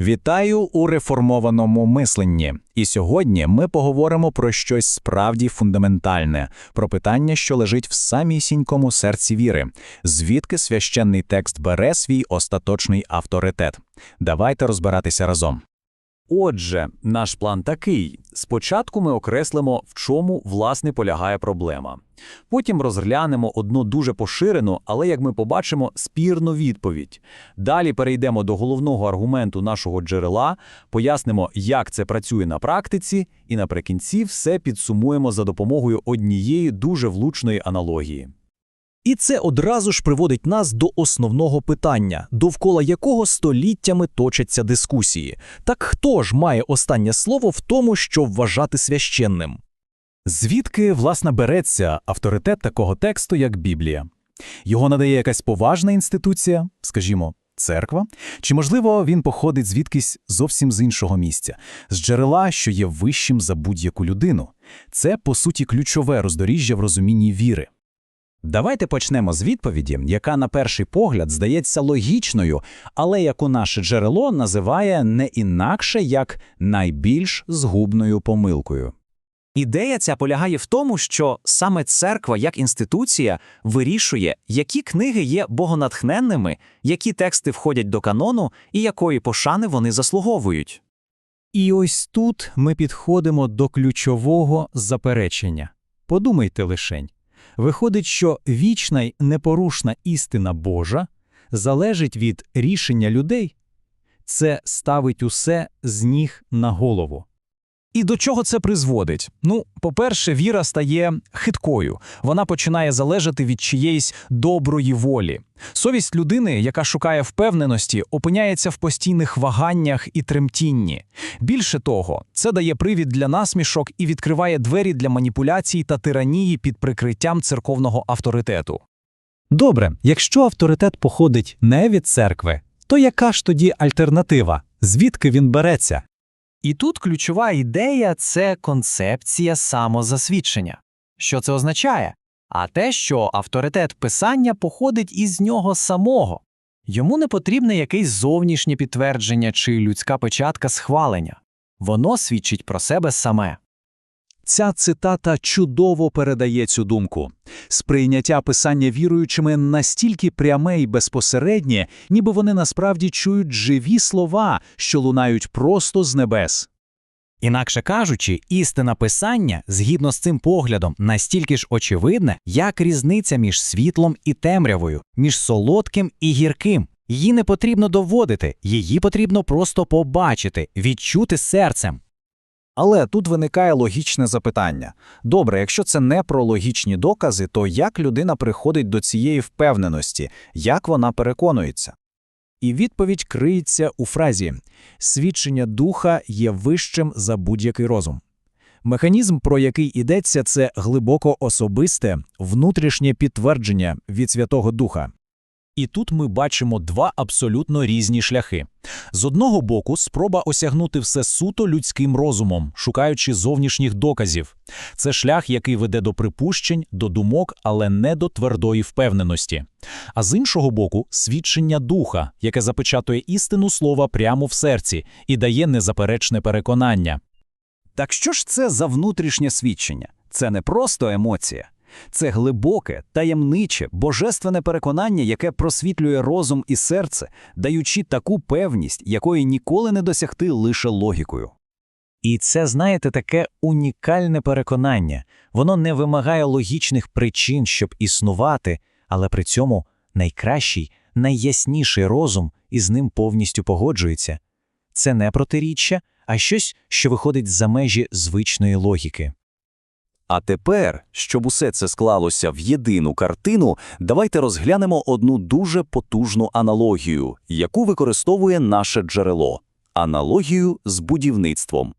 Вітаю у реформованому мисленні. І сьогодні ми поговоримо про щось справді фундаментальне, про питання, що лежить в самісінькому серці віри, звідки священний текст бере свій остаточний авторитет. Давайте розбиратися разом. Отже, наш план такий: спочатку ми окреслимо, в чому власне полягає проблема. Потім розглянемо одну дуже поширену, але, як ми побачимо, спірну відповідь. Далі перейдемо до головного аргументу нашого джерела, пояснимо, як це працює на практиці, і наприкінці все підсумуємо за допомогою однієї дуже влучної аналогії. І це одразу ж приводить нас до основного питання, довкола якого століттями точаться дискусії. Так хто ж має останнє слово в тому, що вважати священним? Звідки, власне, береться авторитет такого тексту, як Біблія? Його надає якась поважна інституція, скажімо, церква? Чи, можливо, він походить звідкись зовсім з іншого місця, з джерела, що є вищим за будь-яку людину? Це, по суті, ключове роздоріжжя в розумінні віри. Давайте почнемо з відповіді, яка на перший погляд здається логічною, але яку наше джерело називає не інакше як найбільш згубною помилкою. Ідея ця полягає в тому, що саме церква як інституція вирішує, які книги є богонатхненними, які тексти входять до канону і якої пошани вони заслуговують. І ось тут ми підходимо до ключового заперечення. Подумайте лишень. Виходить, що вічна й непорушна істина Божа залежить від рішення людей. Це ставить усе з ніг на голову. І до чого це призводить? Ну, по-перше, віра стає хиткою. Вона починає залежати від чиєїсь доброї волі. Совість людини, яка шукає впевненості, опиняється в постійних ваганнях і тремтінні. Більше того, це дає привід для насмішок і відкриває двері для маніпуляцій та тиранії під прикриттям церковного авторитету. Добре, якщо авторитет походить не від церкви, то яка ж тоді альтернатива? Звідки він береться? І тут ключова ідея це концепція самозасвідчення. Що це означає? А те, що авторитет писання походить із нього самого. Йому не потрібне якесь зовнішнє підтвердження чи людська печатка схвалення. Воно свідчить про себе саме. Ця цитата чудово передає цю думку. Сприйняття писання віруючими настільки пряме і безпосереднє, ніби вони насправді чують живі слова, що лунають просто з небес. Інакше кажучи, істина писання, згідно з цим поглядом, настільки ж очевидна, як різниця між світлом і темрявою, між солодким і гірким. Її не потрібно доводити, її потрібно просто побачити, відчути серцем. Але тут виникає логічне запитання. Добре, якщо це не про логічні докази, то як людина приходить до цієї впевненості, як вона переконується? І відповідь криється у фразі «свідчення духа є вищим за будь-який розум». Механізм, про який йдеться, це глибоко особисте, внутрішнє підтвердження від Святого Духа. І тут ми бачимо два абсолютно різні шляхи. З одного боку, спроба осягнути все суто людським розумом, шукаючи зовнішніх доказів. Це шлях, який веде до припущень, до думок, але не до твердої впевненості. А з іншого боку, свідчення духа, яке запечатує істину слова прямо в серці і дає незаперечне переконання. Так що ж це за внутрішнє свідчення? Це не просто емоція. Це глибоке, таємниче, божественне переконання, яке просвітлює розум і серце, даючи таку певність, якої ніколи не досягти лише логікою. І це, знаєте, таке унікальне переконання. Воно не вимагає логічних причин, щоб існувати, але при цьому найкращий, найясніший розум із ним повністю погоджується. Це не протиріччя, а щось, що виходить за межі звичної логіки. А тепер, щоб усе це склалося в єдину картину, давайте розглянемо одну дуже потужну аналогію, яку використовує наше джерело аналогію з будівництвом.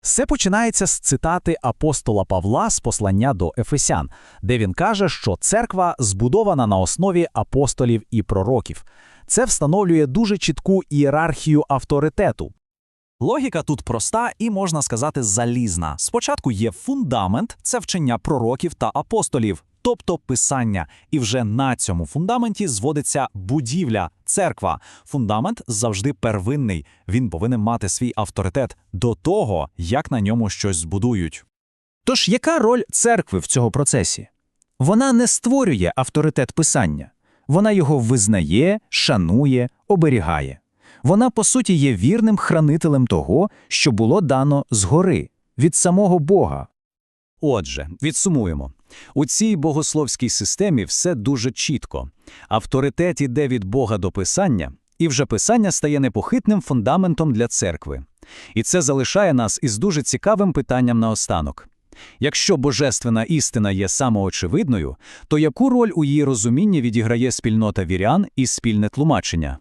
Все починається з цитати апостола Павла з послання до Ефесян, де він каже, що церква збудована на основі апостолів і пророків. Це встановлює дуже чітку ієрархію авторитету. Логіка тут проста і, можна сказати, залізна. Спочатку є фундамент, це вчення пророків та апостолів. тобто писання. І вже на цьому фундаменті зводиться будівля, церква. Фундамент завжди первинний. Він повинен мати свій авторитет до того, як на ньому щось збудують. Тож яка роль церкви в цьому процесі? Вона не створює авторитет писання. Вона його визнає, шанує, оберігає. Вона, по суті, є вірним хранителем того, що було дано згори, від самого Бога. Отже, відсумуємо. У цій богословській системі все дуже чітко. Авторитет іде від Бога до Писання, і вже Писання стає непохитним фундаментом для церкви. І це залишає нас із дуже цікавим питанням наостанок. Якщо божественна істина є самоочевидною, то яку роль у її розумінні відіграє спільнота вірян і спільне тлумачення?